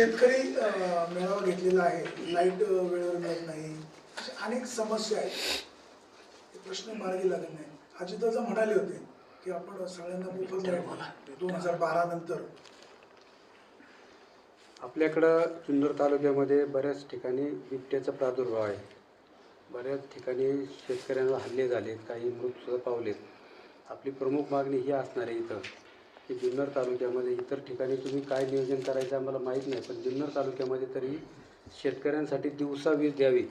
शेतकरी मेळावा घेतलेला आहे. लाइट वेळेवर मिळत नाही. अशा अनेक समस्या आहेत. हे प्रश्न मार्गी लागत नाही अजितदादा म्हणाले होते की आपण सगळ्यांना मोफत लाइट दोन हजार बारा नंतर. आपल्याकडं जुन्नर तालुक्यामध्ये बऱ्याच ठिकाणी बिबट्याचा प्रादुर्भाव आहे. बऱ्याच ठिकाणी शेतकऱ्यांवर हल्ले झालेत. काही मृतसुद्धा पावलेत. आपली प्रमुख मागणी ही असणार आहे इथं. की जुन्नर तालुक्यामध्ये इतर ठिकाणी तुम्ही काय नियोजन करायचं आम्हाला माहीत नाही पण जुन्नर तालुक्यामध्ये तरी शेतकऱ्यांसाठी दिवसा वीज द्यावी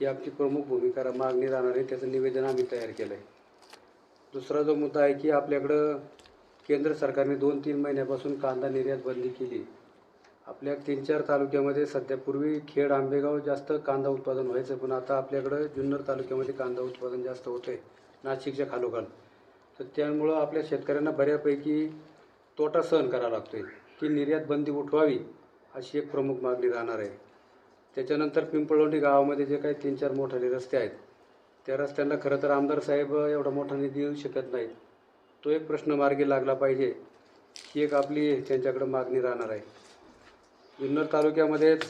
ही आमची प्रमुख भूमिका मागणी राहणार आहे. त्याचं निवेदन आम्ही तयार केलं आहे दुसरा जो मुद्दा आहे की आपल्याकडं केंद्र सरकारने दोन तीन महिन्यापासून कांदा निर्यात बंदी केली. आपल्या तीन चार तालुक्यामध्ये सध्या पूर्वी खेड आंबेगाव जास्त कांदा उत्पादन व्हायचं पण आता आपल्याकडं जुन्नर तालुक्यामध्ये कांदा उत्पादन जास्त होतं आहे नाशिकच्या खालोखाल. तर त्यामुळं आपल्या शेतकऱ्यांना बऱ्यापैकी तोटा सहन करावा लागतो आहे की निर्यात बंदी उठवावी अशी एक प्रमुख मागणी राहणार आहे. त्याच्यानंतर पिंपळवंडी गावामध्ये जे काही तीन चार मोठाले रस्ते आहेत त्या रस्त्यांना खरं तर आमदार साहेब एवढा मोठा निधी देऊ शकत नाहीत. तो एक प्रश्न मार्गी लागला पाहिजे ही एक आपली त्यांच्याकडे मागणी राहणार आहे. जुन्नर तालुक्यामध्येच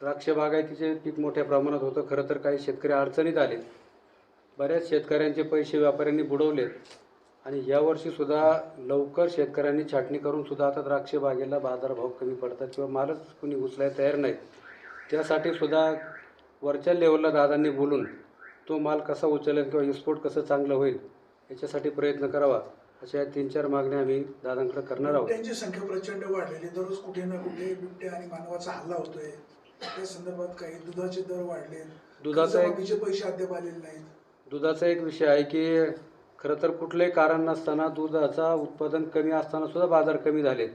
द्राक्ष बागायतीचे पीक मोठ्या प्रमाणात होतं. खरं तर काही शेतकरी अडचणीत आले. बऱ्याच शेतकऱ्यांचे पैसे व्यापाऱ्यांनी बुडवलेत. आणि यावर्षीसुद्धा लवकर शेतकऱ्यांनी छाटणी करून सुद्धा आता द्राक्ष बागेला बाजारभाव कमी पडतात किंवा मालच कोणी उचलायला तयार नाहीत. त्यासाठी सुद्धा वरच्या लेवलला दादांनी बोलून तो माल कसा उचलेल किंवा एक्सपोर्ट कसं चांगलं होईल याच्यासाठी प्रयत्न करावा. अशा या तीन चार मागण्या आम्ही दादांकडे करणार आहोत. बिबट्यांची संख्या प्रचंड वाढलेली. दररोज कुठे ना कुठे बिबट्या आणि मानवाचा हल्ला होतोय. त्या संदर्भात काही दुधाचे दर वाढले दुधाचा पैसे अद्याप आलेले नाहीत. दुधाचा एक विषय आहे की खरं तर कुठलंही कारण नसताना दुधाचा उत्पादन कमी असताना सुद्धा बाजार कमी झाले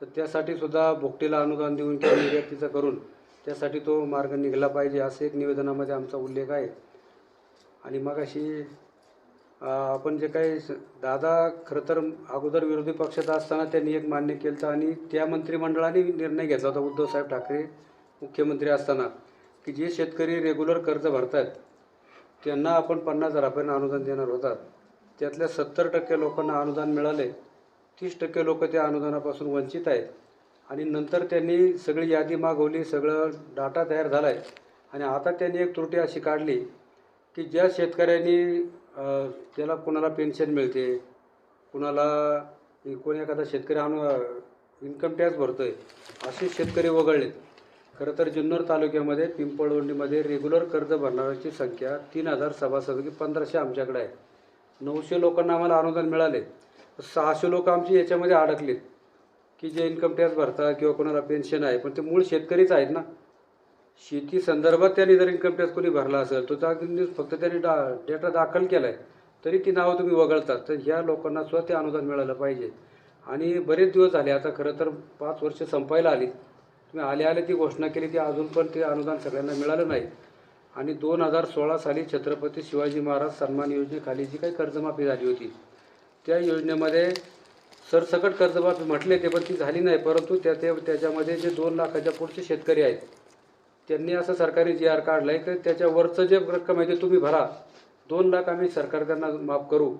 तर त्यासाठी सुद्धा भोगटीला अनुदान देऊन किंवा निर्यातीचं करून त्यासाठी तो मार्ग निघाला पाहिजे असं एक निवेदनामध्ये आमचा उल्लेख आहे. आणि मग अशी आपण जे काही स- दादा खरं तर अगोदर विरोधी पक्षात असताना त्यांनी एक मान्य केलं होतं आणि त्या मंत्रिमंडळाने निर्णय घेतला होता. उद्धवसाहेब ठाकरे मुख्यमंत्री असताना की जे शेतकरी रेग्युलर कर्ज भरतात त्यांना आपण पन्नास हजारापर्यंत अनुदान देणार होतात. त्यातल्या सत्तर टक्के लोकांना अनुदान मिळाले. तीस टक्के लोक त्या अनुदानापासून वंचित आहेत. आणि नंतर त्यांनी सगळी यादी मागवली सगळं डाटा तयार झाला आहे आणि आता त्यांनी एक त्रुटी अशी काढली की ज्या शेतकऱ्यांनी त्याला कुणाला पेन्शन मिळते कुणाला कोणी एखादा शेतकरी अनु इन्कम टॅक्स भरतोय असे शेतकरी वगळलेत. खरं तर जुन्नर तालुक्यामध्ये पिंपळवंडीमध्ये रेग्युलर कर्ज भरणाऱ्याची संख्या तीन हजार सभासद पंधराशे आमच्याकडे आहे. नऊशे लोकांना आम्हाला अनुदान मिळाले. सहाशे लोक आमची याच्यामध्ये अडकलेत. की जे इन्कम टॅक्स भरतात किंवा कोणाला पेन्शन आहे पण ते मूळ शेतकरीच आहेत ना. शेती संदर्भात त्यांनी जर इन्कम टॅक्स कोणी भरला असेल तो त्या फक्त त्यांनी डा डेटा दाखल केला आहे तरी ती नावं तुम्ही वगळतात तर ह्या लोकांना सुद्धा ते अनुदान मिळालं पाहिजे. आणि बरेच दिवस झाले आता खरं तर पाच वर्ष संपायला आली. तुम्ही आले आले ती घोषणा केली ती अजून पण ते अनुदान सगळ्यांना मिळालं नाही. आणि दोन हजार सोळा साली छत्रपती शिवाजी महाराज सन्मान योजनेखाली जी काही कर्जमाफी झाली होती त्या योजनेमध्ये सरसकट कर्जमाफी म्हटले ते पण ती झाली नाही परंतु त्या ते त्याच्यामध्ये जे दोन लाखाच्या पुढचे शेतकरी आहेत त्यांनी असं सरकारी जी आर काढलं आहे तर त्याच्यावरचं जे रक्कम आहे ते तुम्ही भरा. दोन लाख आम्ही सरकार त्यांना माफ करू.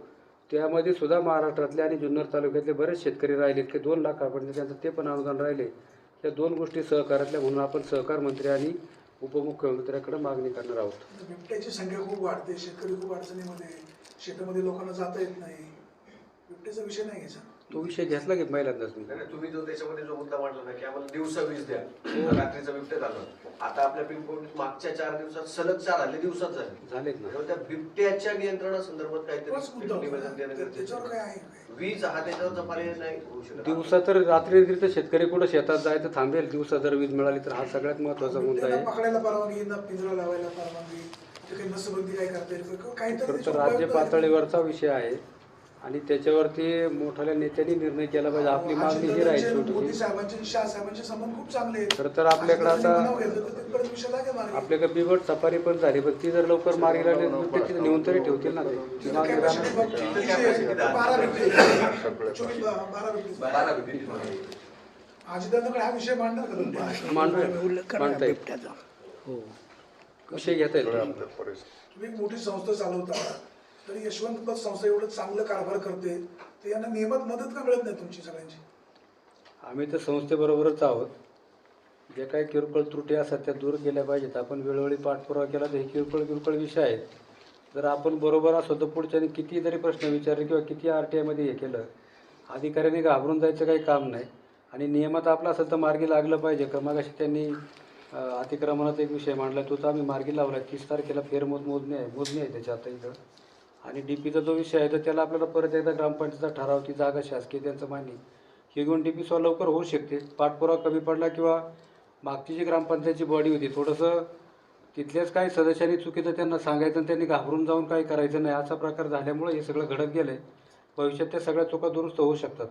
त्यामध्ये सुद्धा महाराष्ट्रातले आणि जुन्नर तालुक्यातले बरेच शेतकरी राहिलेत की दोन लाखापर्यंत त्यांचं ते पण अनुदान राहिले. या दोन गोष्टी सहकार्यातल्या म्हणून आपण सहकार मंत्री आणि उपमुख्यमंत्र्याकडे मागणी करणार आहोत. बिबट्याची संख्या खूप वाढते शेतकरी खूप अडचणीमध्ये शेतामध्ये लोकांना जाता येत नाही. बिबट्याचा विषय नाही घ्यायचा. तो विषय घेतला की पहिल्यांदाच मी. नाही, नाही, तुम्ही जो त्याच्यामध्ये जो मुद्दा मांडला ना की आम्हाला दिवसा वीज द्या रात्रीचा बिबट्या झालं. आता आपल्या पिंपवडीत मागच्या चार दिवसात सलग चार हल्ले दिवसात झाले. झालेत ना. त्या बिबट्याच्या नियंत्रणासंदर्भात तोच काहीतरी मुद्दा निवेदन देणं होता. गरजेचं त्याच्यावर काय आहे. आहे? वीज हा त्याच्यावरचा पर्याय नाही होऊ शकत. दिवसा तर रात्री तर शेतकरी कुठं शेतात जायचं थांबेल दिवसा जर वीज मिळाली तर हा सगळ्यात महत्त्वाचा मुद्दा आहे. पकडायला परवानगी ना पिंजरा लावायला परवानगी ते काही नसबंदी काय करता येईल किंवा तर त्याच्यावर राज्य उपाय- पातळीवरचा विषय आहे. आणि त्याच्यावरती मोठ्या नेत्यांनी निर्णय केला पाहिजे. आपली मागणी ही राहील अजितदादांचे, मोदी शेवटी साहेबांचे शाह साहेबांचे संबंध खूप चांगले आहेत. खरं तर आपल्याकडे आता-. आपल्याकडे बिबट सफारी पण झाली पण ती जर लवकर मार्गी लागली तर तिथे नेऊन तरी ठेवतील ना ते. हा मांडूया मांडता येईल हो. विषय घेता येईल. तुम्ही एक मोठी संस्था चालवता. तर यशवंत संस्था एवढं चांगलं कारभार करते तर यांना नियमात मदत का मिळत नाही तुमची सगळ्यांची? आम्ही तर संस्थेबरोबरच आहोत. जे काही किरकोळ त्रुटी असतात त्या दूर केल्या पाहिजेत. आपण वेळोवेळी पाठपुरावा केला तर हे किरकोळ किरकोळ विषय आहेत. जर आपण बरोबर असो तर पुढच्याने किती जरी प्रश्न विचारले किंवा किती आर टी आयमध्ये हे केलं अधिकाऱ्यांनी घाबरून जायचं काही काम नाही. आणि नियमात आपला असेल तर मार्गी लागलं पाहिजे. का त्यांनी अतिक्रमणाचा एक विषय मांडला तो तर आम्ही मार्गी लावला आहे तीस तारखेला फेरमोज मोजणी आहे मोजणी आहे त्याच्या आता इथं. आणि डी पीचा जो विषय आहे तर त्याला आपल्याला परत एकदा ग्रामपंचायतीचा ठराव ती जागा शासकीय त्यांचं मान्य हे घेऊन डी पी सॉल्व लवकर होऊ शकते. पाठपुरावा कमी पडला किंवा मागची जी ग्रामपंचायतची बॉडी होती थोडंसं तिथल्याच काही सदस्यांनी चुकीचं त्यांना सांगायचं आणि त्यांनी घाबरून जाऊन काही करायचं नाही असा प्रकार झाल्यामुळे हे सगळं घडत गेलं आहे भविष्यात त्या सगळ्या चुका दुरुस्त होऊ शकतात.